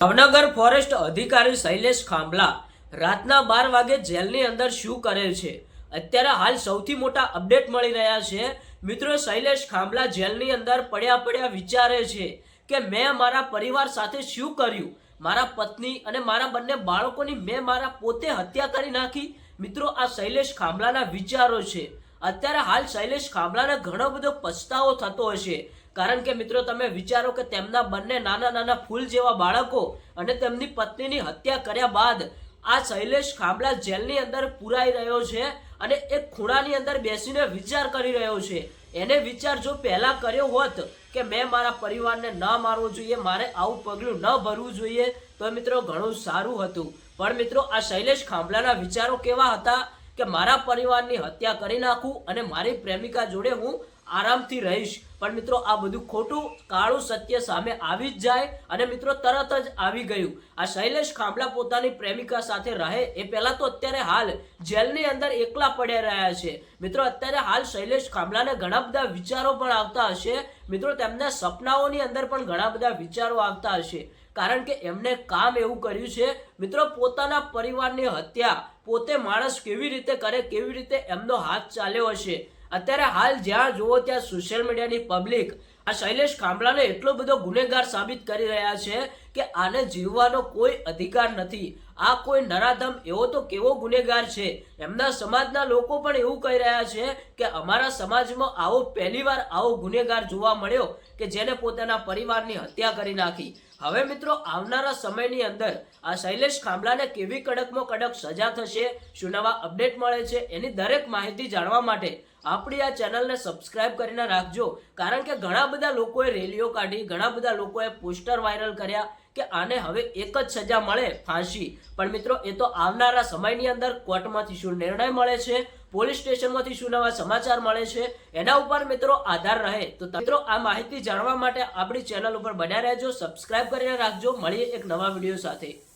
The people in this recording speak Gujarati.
ભાવનગર ફોરેસ્ટ અધિકારી શૈલેષ ખાંભલા રાતના બાર વાગે જેલની અંદર શું કરે છે? અત્યારે હાલ સૌથી મોટા અપડેટ મળી રહ્યા છે. મિત્રો, શૈલેષ ખાંભલા જેલની અંદર પડ્યા પડ્યા વિચારે છે કે મેં મારા પરિવાર સાથે શું કર્યું? મારા પત્ની અને મારા બંને બાળકોની મેં મારા પોતે હત્યા કરી નાખી? મિત્રો, આ શૈલેષ ખાંભલાના વિચારો છે. અત્યારે હાલ શૈલેષ ખાંભલાને ઘણો બધો પછતાવો થતો હશે કારણ કે મિત્રો તમે વિચારો કે તેમના બંને નાના નાના ફૂલ જેવા બાળકો અને તેમની પત્નીની હત્યા કર્યા બાદ આ શૈલેષ ખાંભલા જેલની અંદર પુરાઈ રહ્યો છે અને એક ખૂણાની અંદર બેસીને વિચાર કરી રહ્યો છે. એને વિચાર જો પહેલા કર્યો હોત કે મેં મારા પરિવારને ન મારવો જોઈએ, મારે આવું પગલું ન ભરવું જોઈએ, તો મિત્રો ઘણું સારું હતું. પણ મિત્રો આ શૈલેષ ખાંભલાના વિચારો કેવા હતા? કે મારા પરિવારની હત્યા કરી નાખું અને મારી પ્રેમિકા જોડે હું આરામથી રહીશ. પણ મિત્રો, આ બધું ખોટું, કાળું સત્ય સામે આવી જ જાય અને મિત્રો, તરત જ આવી ગયું. આ શૈલેષ ખાંભલા પોતાની પ્રેમિકા સાથે રહે એ પહેલાં તો અત્યારે હાલ જેલની અંદર એકલા પડ્યા રહ્યા છે. મિત્રો, અત્યારે હાલ શૈલેષ ખાંભલાને ઘણા બધા વિચારો પણ આવતા હશે. મિત્રો, તેમના સપનાઓની અંદર પણ ઘણા બધા વિચારો આવતા હશે. કારણ કે એમને કામ એવું કર્યું છે, મિત્રો, પોતાના પરિવારની હત્યા, પોતે માણસ કેવી રીતે કરે, કેવી રીતે એમનો હાથ ચાલ્યો હશે? અત્યારે હાલ જ્યાં જુઓ ત્યાં સોશિયલ મીડિયાની પબ્લિક આ શૈલેષ ખાંભલાને એટલો બધો ગુનેગાર સાબિત કરી રહ્યા છે કે આને જીવવાનો કોઈ અધિકાર નથી. આ કોઈ નરાધમ એવો તો કેવો ગુનેગાર છે? એમના સમાજના લોકો પણ એવું કહી રહ્યા છે કે અમારા સમાજમાં આવો પહેલીવાર આવો ગુનેગાર જોવા મળ્યો કે જેને પોતાના પરિવારની હત્યા કરી નાખી. હવે મિત્રો, આવનારા સમયની અંદર આ શૈલેષ ખાંભલાને કેવી કડકમાં કડક સજા થશે, શું નવા અપડેટ મળે છે, એની દરેક માહિતી જાણવા માટે આપણી આ ચેનલને સબસ્ક્રાઇબ કરીને રાખજો. કારણ કે ઘણા બધા લોકોએ રેલીઓ કાઢી, ઘણા બધા લોકોએ પોસ્ટર વાયરલ કર્યા કે આને હવે એક જ સજા મળે ફાંસી. પણ મિત્રો, એ તો આવનારા સમયની અંદર કોર્ટમાંથી શું નિર્ણય મળે છે? પોલીસ સ્ટેશનમાંથી શું નવા સમાચાર મળે છે? એના ઉપર મિત્રો આધાર રહે. તો મિત્રો, આ માહિતી જાણવા માટે આપણી ચેનલ ઉપર બન્યા રહેજો, સબસ્ક્રાઇબ કરીને રાખજો. મળીએ એક નવા વીડિયો સાથે.